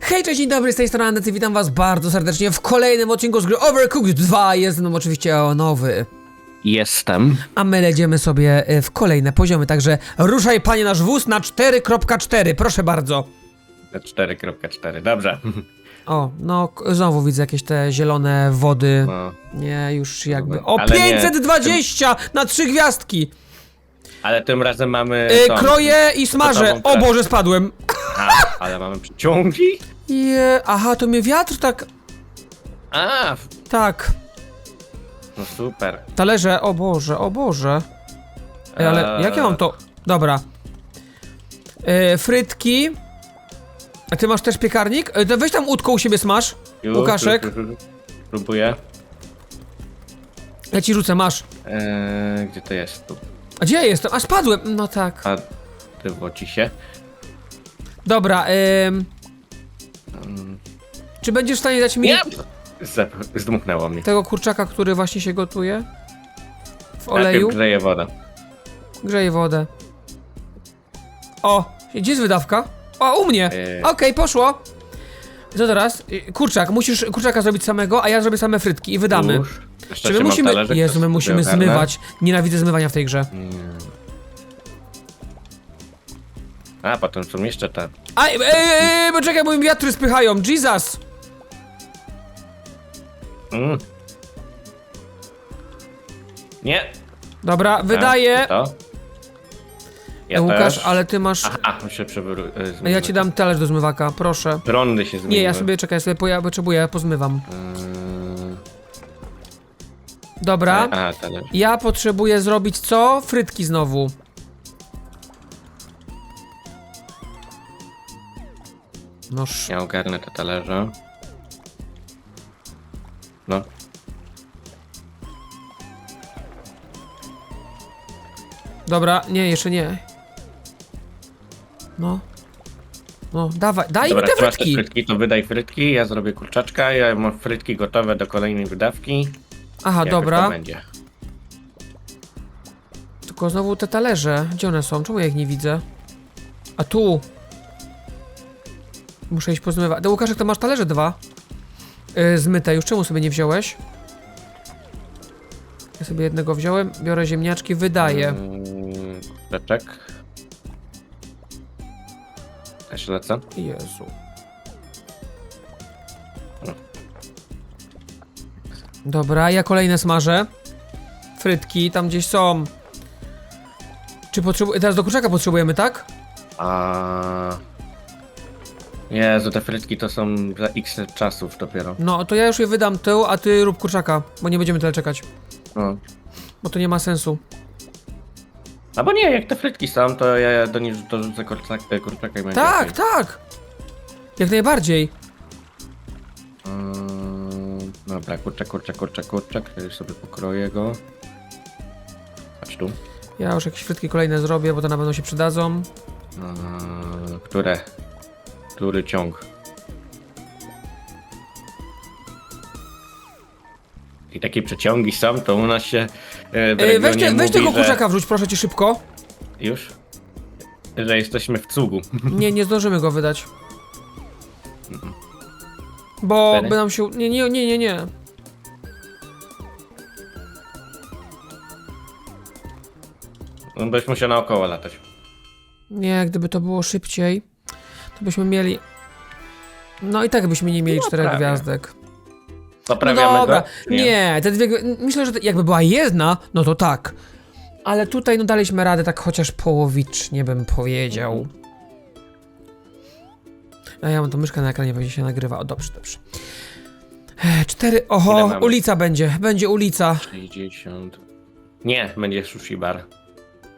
Hej, cześć, dzień dobry, z tej strony Anety, witam was bardzo serdecznie w kolejnym odcinku z gry Overcooked 2, jest nam oczywiście nowy. Jestem. A my lecimy sobie y, w kolejne poziomy, także ruszaj panie nasz wóz na 4.4, proszę bardzo. 4.4, dobrze. O, no znowu widzę jakieś te zielone wody. No, Nie, już jakby... O, Ale nie, 520 na trzy gwiazdki! Ale tym razem mamy. Y, tą- kroję i smażę. O. Boże, spadłem. A, ale mamy przyciągi? Je, aha, to mnie wiatr tak... A, Tak. no super. Talerze, o Boże, o Boże. Ej, ale Eee. jak ja mam to... Dobra. E, frytki. A ty masz też piekarnik? E, to weź tam łódką u siebie smaż. Łukaszek. Próbuję. Ja ci rzucę, masz. Eee, gdzie to jest? Tu A gdzie ja jestem? A spadłem. No tak. padło ci się. Dobra, ym... Czy będziesz w stanie dać mi Nie! Zep- Zdmuchnęło mnie. tego kurczaka, który właśnie się gotuje? W Najpierw oleju? grzeje woda. Grzeje wodę. O, gdzie jest wydawka? O, u mnie. Yy. Okej, poszło. Co teraz? Y, Kurczak, musisz kurczaka zrobić samego, a ja zrobię same frytki i wydamy. Już. Czy my musimy. Jezu, my musimy zmywać. Nienawidzę zmywania w tej grze. A, potem są jeszcze te. Aj, ej, ej, ej, poczekaj, bo mi wiatry spychają. Jesus! Mm. Nie. Dobra, wydaję. To. Ja Łukasz, też. ale ty masz. Aha, muszę przewrócić. A ja ci dam talerz do zmywaka, proszę. Prądy się zmieniły. Nie, ja sobie czekaj, ja sobie poja- potrzebuję, ja pozmywam. Yy, Dobra. A, talerz. Ja potrzebuję zrobić co? Frytki znowu. Noż. Ja ogarnę te talerze. No. Dobra, nie, jeszcze nie. No. No, dawaj, daj Dobra, mi te ty masz te frytki. frytki, to wydaj frytki, ja zrobię kurczaczka, ja mam frytki gotowe do kolejnej wydawki. Aha, Jakoś dobra. To będzie. Tylko znowu te talerze. Gdzie one są? Czemu ja ich nie widzę? A tu. Muszę iść pozmywać. Do Łukaszek, to masz talerze dwa. Yy, zmyte już. Czemu sobie nie wziąłeś? Ja sobie jednego wziąłem. Biorę ziemniaczki, wydaję. Yy, Kurczaczek. Też lecę. Jezu. Dobra, ja kolejne smażę. Frytki tam gdzieś są. Czy potrzebuję. Teraz do kurczaka potrzebujemy, tak? A... Jezu, te frytki to są za x czasów dopiero. No, to ja już je wydam tył, a ty rób kurczaka, bo nie będziemy tyle czekać. No. Bo to nie ma sensu. Albo nie, jak te frytki są, to ja do nich dorzucę kurczak, kurczaka i będzie Tak, okej. tak! Jak najbardziej. Dobra, kurczak, kurczak, kurczak, kurczak. Ja już sobie pokroję go. Chodź tu. Ja już jakieś frytki kolejne zrobię, bo to na pewno się przydadzą. Yy, które? Który ciąg? I takie przeciągi są, to u nas się e, w weź, regionie te, weź mówi, tego że... kurczaka wrzuć, proszę cię, szybko. Już? Że jesteśmy w cugu. Nie, nie zdążymy go wydać. Bo Cztery? by nam się... Nie, nie, nie, nie, nie. No, Byś musiał naokoło latać. Nie, gdyby to było szybciej, to byśmy mieli... No i tak byśmy nie mieli No, czterech prawie. gwiazdek. No Poprawiamy dobra, go? czy nie, te dwie... Myślę, że jakby była jedna, no to tak. Ale tutaj no daliśmy radę tak chociaż połowicznie bym powiedział. A ja mam tą myszkę na ekranie, będzie się nagrywa. O, dobrze, dobrze. E, Cztery, Ile oho, mamy? ulica będzie, będzie ulica. 60... Nie, będzie sushi bar.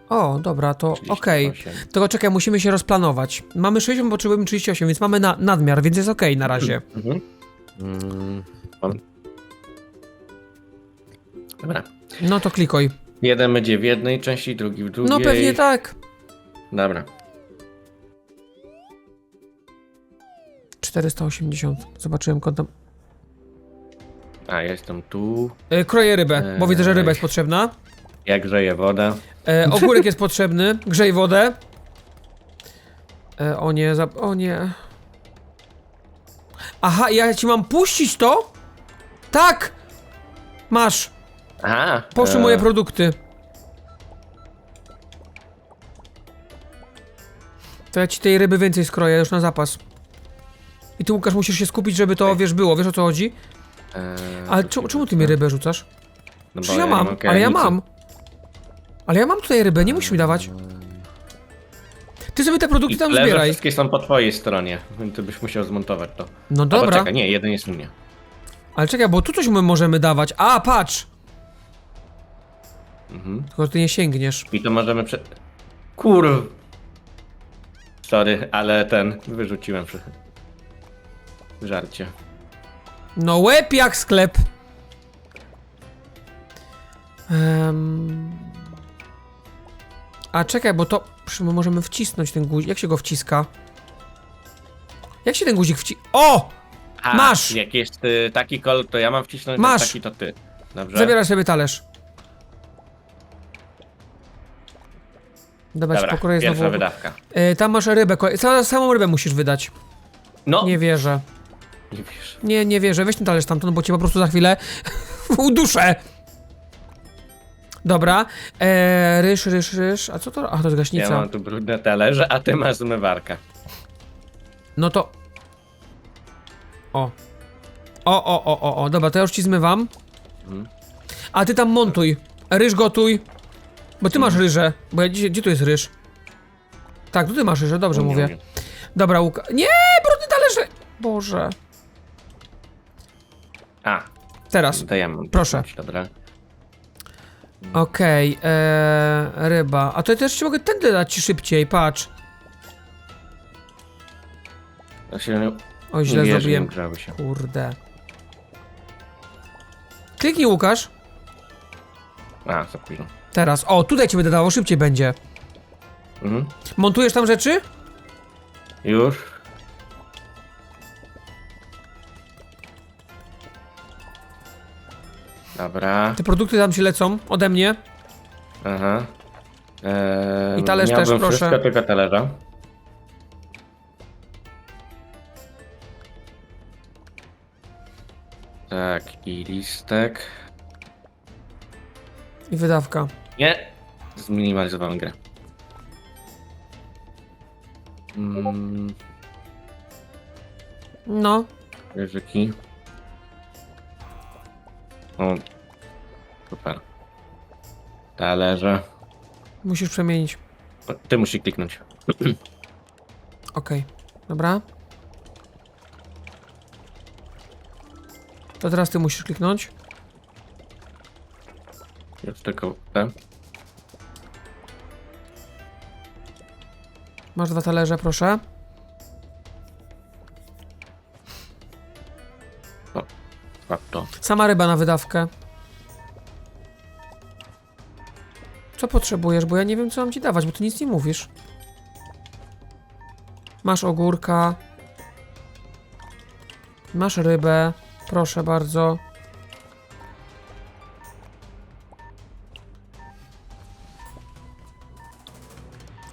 O, dobra, to okej. 38. Tylko czekaj, musimy się rozplanować. Mamy 60, potrzebujemy 38, więc mamy na, nadmiar, więc jest okej na razie. Mhm. Mm, mam. Dobra. No to klikuj. Jeden będzie w jednej części, drugi w drugiej. No pewnie tak. Dobra. 480. Zobaczyłem kątem. A, jestem tu. E, kroję rybę, bo widzę, że ryba jest potrzebna. Jak grzeje woda. E, ogórek jest potrzebny. Grzej wodę. E, o nie, za... o nie. Aha, ja ci mam puścić to? Tak! Masz, Aha. poszły e, moje produkty. To ja ci tej ryby więcej skroję już na zapas. I ty, Łukasz, musisz się skupić, żeby to, wiesz, było. Wiesz o co chodzi? e, Ale czemu, czemu ty mi rybę rzucasz? No Przecież ja nie mam, ale ja granicy. mam. Ale ja mam tutaj rybę, nie musisz mi dawać. Ty sobie te produkty I tam leże zbieraj. wszystkie są po twojej stronie, więc ty byś musiał zmontować to. No Albo dobra, czekaj, nie, jeden jest u mnie. ale czekaj, bo tu coś my możemy dawać. A, patrz! Mhm. Tylko że ty nie sięgniesz. I to możemy prze... Kur... Sorry, ale ten, wyrzuciłem przy... Żarcie. No łeb jak sklep. Em, A czekaj, bo to... my możemy wcisnąć ten guzik. Jak się go wciska? Jak się ten guzik wci... O! A, Masz! Jak jest y, taki kolor, to ja mam wcisnąć, Masz! Masz. taki to ty. Dobrze? Zabierasz sobie talerz. Dobra, ci Dobra, pokroję pierwsza znowu. wydawka. E, tam masz rybę, ca- samą rybę musisz wydać. No, Nie wierzę. Nie wiesz. Nie, nie wierzę. Weź ten talerz tamtąd, bo cię po prostu za chwilę uduszę. Dobra. E, ryż, ryż, ryż. A co to? A, to jest Ja gaśnica. mam tu brudne talerze, a ty masz zmywarkę. No to... O. O, o, o, o, o. Dobra, to ja już ci zmywam. Mhm. A ty tam montuj. Ryż gotuj. Bo ty masz ryże. Bo ja, gdzie, gdzie tu jest ryż? Tak, tu ty masz ryże, dobrze Nie mówię. umiem. Dobra, Łuka... Nie, brudny talerze! Boże. A, Teraz. to ja mam. Proszę. Dobra. Okej, eee, ryba. A to ja też ci mogę tędy dać ci szybciej, patrz. To się nie źle nie zrobiłem. grzały się. Kurde. Kliknij, Łukasz. A, za późno. Teraz. O, tutaj ci będę dało, szybciej będzie. Mhm. Montujesz tam rzeczy? Już. Dobra. Te produkty tam ci lecą ode mnie. Aha. Eee, I talerz też, proszę. wszystko, tylko talerza. Tak, i listek. I wydawka. Nie! Zminimalizowałem grę. Mm, No. ryżyki. O. Super. Talerze. Musisz przemienić. O, Ty musisz kliknąć. Okej. Dobra. To teraz ty musisz kliknąć. Już tylko te. Masz dwa talerze, proszę. Łap to. Sama ryba na wydawkę. Co potrzebujesz? Bo ja nie wiem, co mam ci dawać, bo ty nic nie mówisz. Masz ogórka. Masz rybę. Proszę bardzo.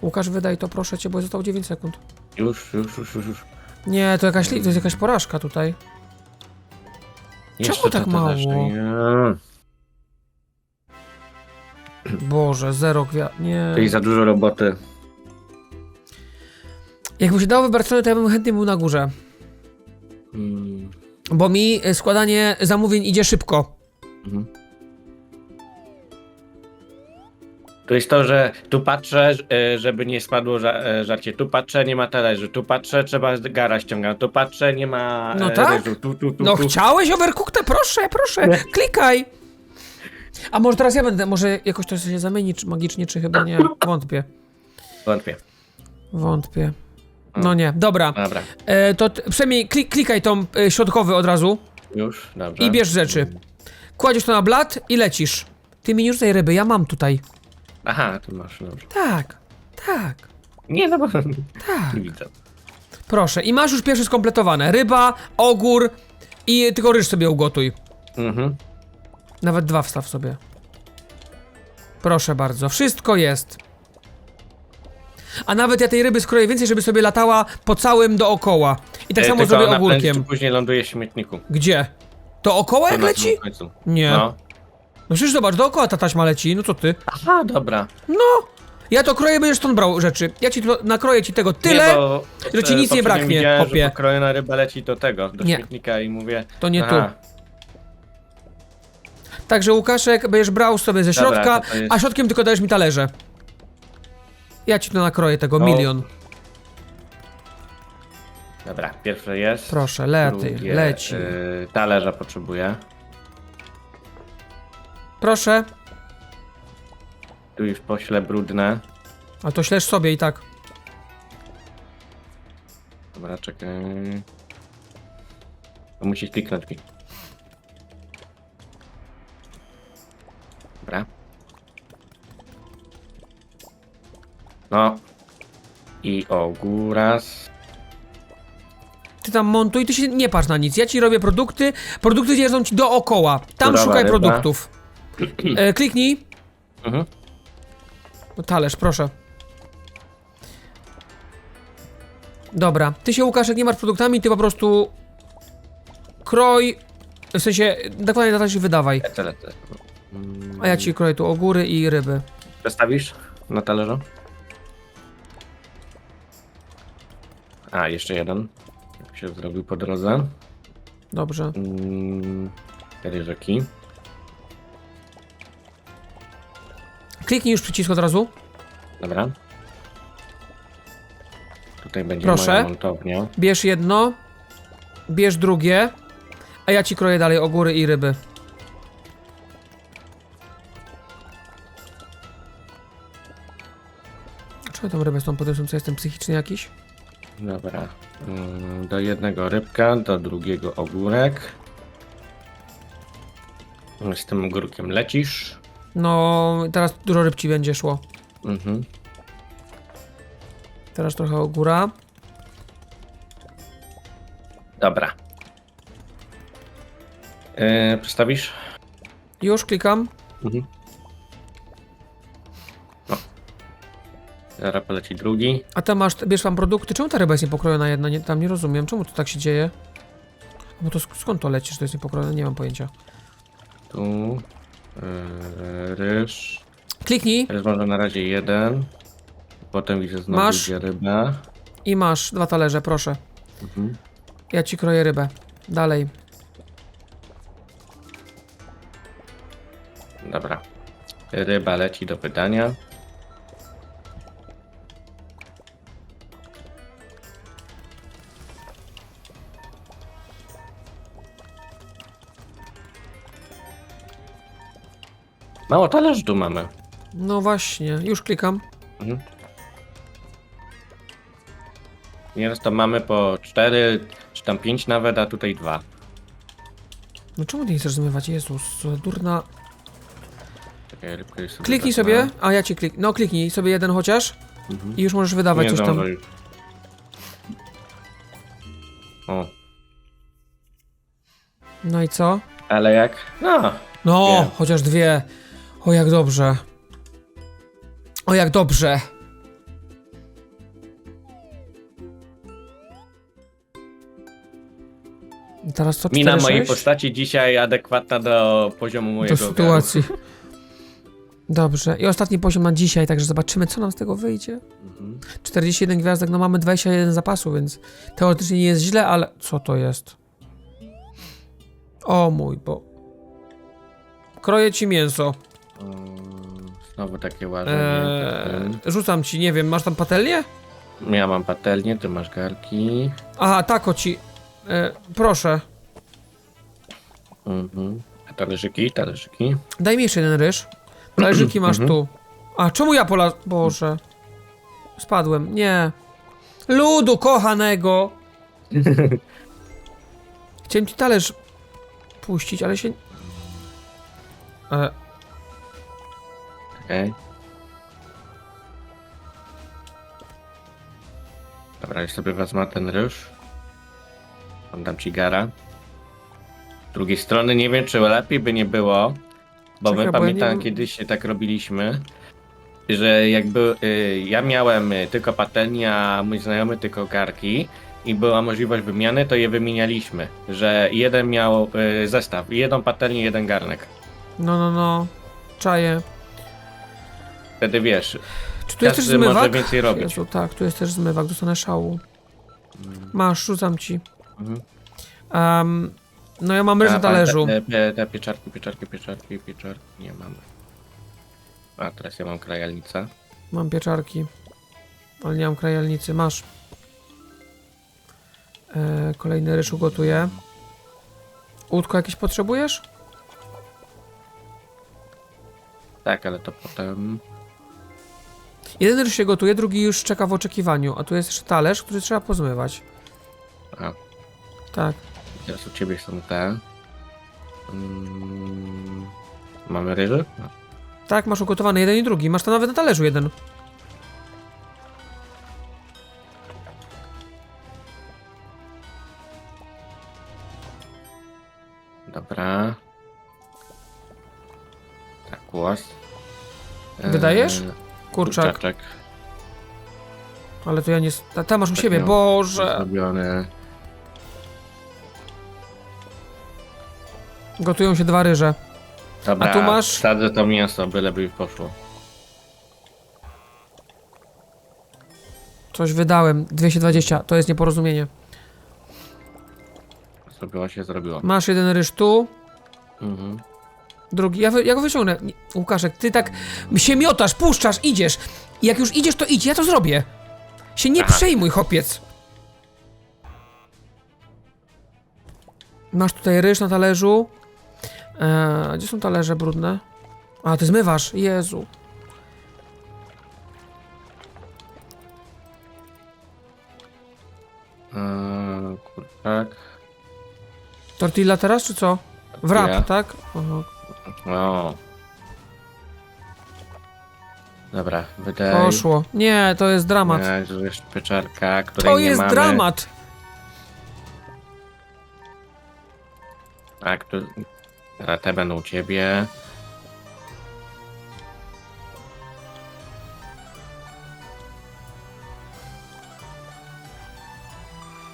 Łukasz, wydaj to, proszę cię, bo zostało 9 sekund. Już, już, już, już. już. Nie, to jakaś, to jest jakaś porażka tutaj. Jeszcze tak to mało? Boże, zero gwiazd. Nie. Czyli za dużo roboty. Jakby się dało wybrać stronę, to ja bym chętnie był na górze. Mm. Bo mi y, składanie zamówień idzie szybko. Mhm. To jest to, że tu patrzę, e, żeby nie spadło e, żarcie. Tu patrzę, nie ma talerzy. Tu patrzę, trzeba gara ściągać. Tu patrzę, nie ma No e, tak. ryżu. Tu, tu, tu, No tu. chciałeś overcookte? Proszę, proszę, klikaj. A może teraz ja będę, może jakoś to się zamieni czy magicznie, czy chyba nie. Wątpię. Wątpię. Wątpię. No nie, dobra. Dobra, E, to przynajmniej klik, klikaj tą e, środkowy od razu już, dobrze. i bierz rzeczy. Kładziesz to na blat i lecisz. Ty mi już tej ryby, ja mam tutaj. Aha, tu masz, dobrze. Tak, tak, Nie, no bo tak. nie widzę. Proszę, i masz już pierwsze skompletowane. Ryba, ogór i tylko ryż sobie ugotuj. Mhm. Nawet dwa wstaw sobie. Proszę bardzo, wszystko jest. A nawet ja tej ryby skroję więcej, żeby sobie latała po całym dookoła. I tak E, samo tylko zrobię ona ogórkiem. prędzej czy później ląduje w śmietniku. Gdzie? Jak To na leci? samym końcu. Nie. No. No. przecież zobacz, dookoła ta taśma leci, no co ty? Aha, dobra. No! Ja to kroję, będziesz stąd brał rzeczy. Ja ci nakroję ci tego tyle, bo, że ci e, nic nie poprzednio braknie, widziałem, chłopie. że pokrojona ryba leci do tego, do Nie. śmietnika i mówię... to nie aha, tu. Także Łukaszek, będziesz brał sobie ze Dobra, środka, to to jest- a środkiem tylko dajesz mi talerze. Ja ci to nakroję, tego No. milion. Dobra, pierwsze jest. Proszę, lety, drugie, leci. y, talerza potrzebuję. Proszę, Tu już pośle brudne. ale to śleż sobie i tak. Dobra, czekaj. To musi kliknąć mi. Dobra. No. I ogóras. Ty tam montuj, ty się nie patrz na nic. Ja ci robię produkty, produkty jeżdżą ci dookoła. Tam Surowa szukaj ryba. produktów. E, kliknij. Mhm. No, talerz, proszę. Dobra, ty się Łukaszek nie masz produktami, ty po prostu kroj, w sensie dokładnie na talerz wydawaj. Lecę, lecę. Mm, A ja ci kroję tu ogóry i ryby. Przestawisz na talerzu? A, jeszcze jeden. Jak się zrobił po drodze. Dobrze. Mm, ryżyki. Kliknij już przycisk od razu. Dobra. Tutaj będzie Proszę. moja montownia. Bierz jedno, bierz drugie, a ja ci kroję dalej ogóry i ryby. Czemu tą rybę z tą? Co jestem psychiczny jakiś? Dobra. Mm, Do jednego rybka, do drugiego ogórek. Z tym ogórkiem lecisz. No, teraz dużo ryb ci będzie szło. Mhm. Teraz trochę ogóra. Dobra. Yy, przestawisz? Już klikam. Mhm. No. Zaraz poleci drugi. A tam masz, bierz tam produkty. Czemu ta ryba jest niepokrojona jedna? Nie, tam nie rozumiem. Czemu to tak się dzieje? Bo to sk- skąd to leci, że to jest niepokrojone? Nie mam pojęcia. Tu. Yy, ryż. Kliknij Ryż może na razie jeden. Potem widzę znowu Masz? idzie ryba. i masz dwa talerze, proszę. Mhm. Ja ci kroję rybę. Dalej. Dobra. Ryba leci do wydania. Mało talerzy tu mamy. No właśnie, już klikam. Mhm. Nieraz to mamy po 4 czy tam 5 nawet, a tutaj 2. No czemu ty nie chcesz zmywać? Jezus, durna. Czekaj, rybkę już sobie Kliknij wezmę. sobie, a ja ci klik. No kliknij sobie jeden chociaż Mhm. i już możesz wydawać Nie coś tam. zdążę już. O, No i co? ale jak? No, No, Wiem. chociaż dwie. O jak dobrze. O jak dobrze. Teraz co? mina 4, mojej 6? postaci dzisiaj adekwatna do poziomu mojego do sytuacji. Dobrze. I ostatni poziom na dzisiaj, także zobaczymy, co nam z tego wyjdzie. garu. Mhm. 41 gwiazdek, no mamy 21 zapasu, więc teoretycznie nie jest źle, ale co to jest? O mój bo. Kroję ci mięso. Znowu takie łażenie. Eee, rzucam ci, nie wiem, masz tam patelnię? Ja mam patelnię, ty masz garki. Aha, tako ci. E, proszę, Mhm. A Talerzyki, talerzyki. daj mi jeszcze jeden ryż. Talerzyki masz Mhm. tu. A, czemu ja pola... Boże. Spadłem, nie. Ludu kochanego. Chciałem ci talerz puścić, ale się... E, Okej. Dobra, już sobie wezmę ten ryż. Oddam ci gara. Z drugiej strony nie wiem, czy lepiej by nie było, bo Czekaj, my bo ja nie pamiętam wiem- kiedyś tak robiliśmy, że jakby y, ja miałem y, tylko patelnię, a mój znajomy tylko garki i była możliwość wymiany, to je wymienialiśmy, że jeden miał y, zestaw, jedną patelnię, jeden garnek. No, no, no. Czaję. Wtedy wiesz, Czy tu jest też zmywak? więcej robić. Jezu, tak, tu jest też zmywak, dostanę szału. Masz, rzucam ci. Mhm. Um, no ja mam ryż na talerzu. Te, te, te pieczarki, pieczarki, pieczarki, pieczarki, nie mam. A teraz ja mam krajalnicę. Mam pieczarki. Ale nie mam krajalnicy. Masz. E, kolejny ryż ugotuję. Łódko jakieś potrzebujesz? Tak, ale to potem. Jeden ryż się gotuje, drugi już czeka w oczekiwaniu. A tu jest jeszcze talerz, który trzeba pozmywać. A, Tak. teraz u ciebie są te. Mm, mamy ryży? No. Tak, masz ugotowany jeden i drugi. Masz to nawet na talerzu jeden. Dobra. Tak, głos. Wydajesz? Eee, Kurczak. kurczaczek Ale to ja nie... Ta, ta masz u Tak siebie, miał Boże! Zrobiony. Gotują się dwa ryże. Dobra, A tu masz- Sadzę to mięso, byleby poszło. Coś wydałem. 220. To jest nieporozumienie. Zrobiło się, zrobiło. Masz jeden ryż tu, Mhm. Drugi. Ja, wy, ja go wyciągnę. Nie, Łukaszek, ty tak się miotasz, puszczasz, idziesz. I jak już idziesz, to idź. Ja to zrobię. Się nie Aha. przejmuj, chopiec. Masz tutaj ryż na talerzu. Eee, gdzie są talerze brudne? A, ty zmywasz. Jezu. Eee, kurczak. Tortilla teraz, czy co? Wrap, tak? Aha. O. Dobra, wydaj. Poszło. Nie, to jest dramat. Nie, że jest pieczarka, której To nie jest mamy. dramat. A, tu... Dobra, te będą u ciebie.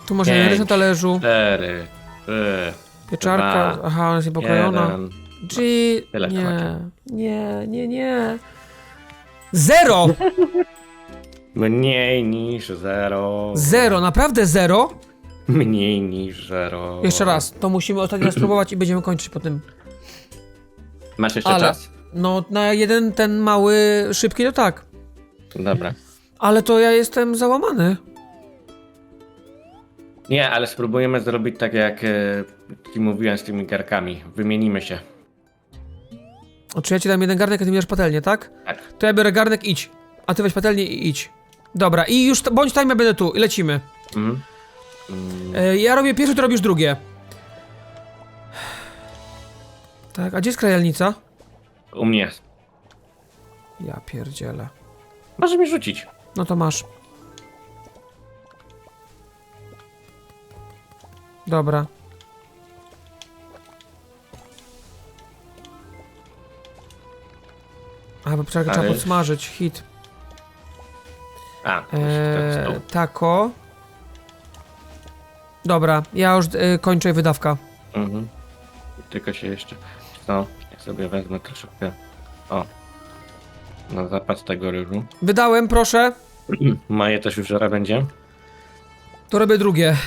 Tu masz jeden ryż na Pięć. talerzu. Cztery, trzy, Pieczarka. Dwa. Aha, ona jest niepokojona. jeden. G. Tyle Nie, nie, nie, nie. Zero! Mniej niż zero. Zero, naprawdę zero? Mniej niż zero. Jeszcze raz, to musimy ostatni raz spróbować i będziemy kończyć po tym. Masz jeszcze Ale- czas? No, na jeden ten mały, szybki to tak. Dobra. Ale to ja jestem załamany. Nie, ale spróbujemy zrobić tak jak e, ci mówiłem z tymi garkami. Wymienimy się. Czy ja ci dam jeden garnek, a ty bierzesz patelnię, tak? Tak. To ja biorę garnek, idź. A ty weź patelnię i idź. Dobra, i już, bądź tam, ja będę tu i lecimy. Mhm. Mm, E, ja robię pierwsze, ty robisz drugie. Tak, a gdzie jest krajalnica? u mnie. Ja pierdzielę. Możesz mi rzucić. No to masz. Dobra. A, bo trzeba, trzeba podsmażyć. Hit. A, Eee, stół. tako. Dobra, ja już e, kończę wydawka. Mhm. Tylko się jeszcze. No, ja sobie wezmę troszeczkę. O. Na zapas tego ryżu. Wydałem, proszę. Moje też już zaraz będzie. To robię drugie.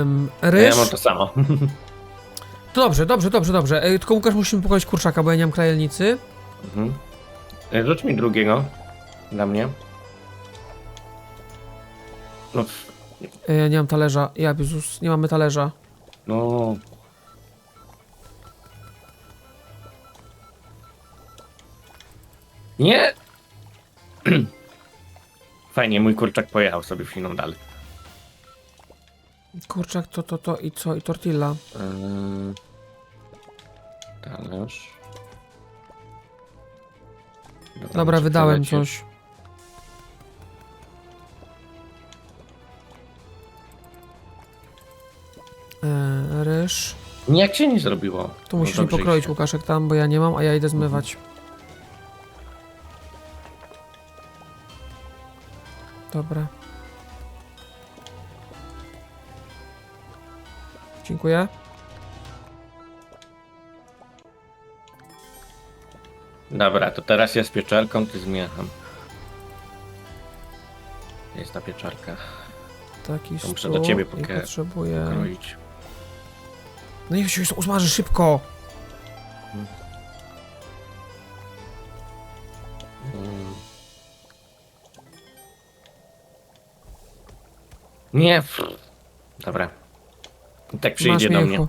Ym, ryż. Ja mam to samo. To dobrze, dobrze, dobrze, dobrze. E, tylko Łukasz musimy pokoić kurczaka, bo ja nie mam krajelnicy. Mhm. E, Rzuć mi drugiego. Dla mnie. No, E, ja nie mam talerza. Ja, Jezus, nie mamy talerza. no. Nie! Fajnie, mój kurczak pojechał sobie w inną dalej. Kurczak, to, to, to i co? I tortilla. Eee, talerz. Dobra, wydałem coś. E, ryż. Jak się nie zrobiło? Tu musisz mi dobrze pokroić. Łukaszek tam, bo ja nie mam, a ja idę zmywać. Dobra. Dziękuję. Dobra, to teraz ja z pieczarką, ty zmiecham. Jest ta pieczarka. Taki To muszę do ciebie i pokę- potrzebuję... Kroić. No niech się usmaży szybko! Mm. Nie. pff. Dobra. Tak przyjdzie do mnie.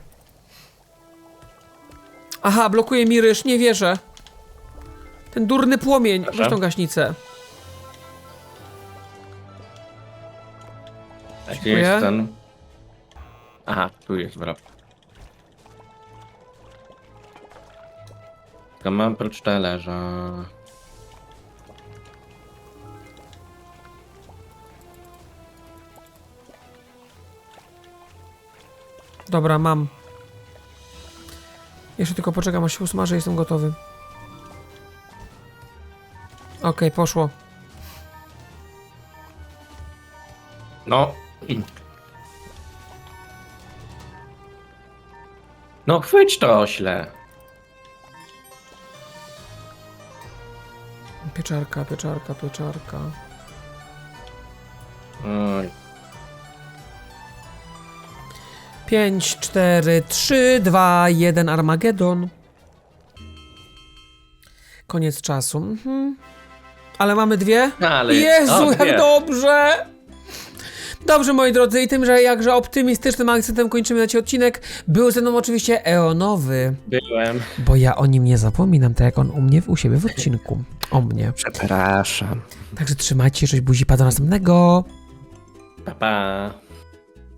Aha, blokuje mi ryż, nie wierzę. Ten durny płomień, Proszę? weź tą gaśnicę. A gdzie Dziękuję. jest ten? Aha, tu jest wrap. Tylko mam prócz talerza. Dobra, mam. Jeszcze tylko poczekam, aż się usmaży, jestem gotowy. Okej, poszło. No. No chwyć to ośle. Pieczarka, pieczarka, pieczarka. Oj, 5, 4, 3, 2, 1, Armagedon. Koniec czasu. Mhm. Ale mamy dwie? Ale Jezu, o, jak dwie. dobrze! Dobrze, moi drodzy, i tym, że jakże optymistycznym akcentem kończymy na dzisiaj odcinek, był ze mną oczywiście Eonowy, Byłem. bo ja o nim nie zapominam, tak jak on u mnie, u siebie w odcinku. O mnie. Przepraszam. Także trzymajcie się, buzi, pa do następnego. Pa, pa.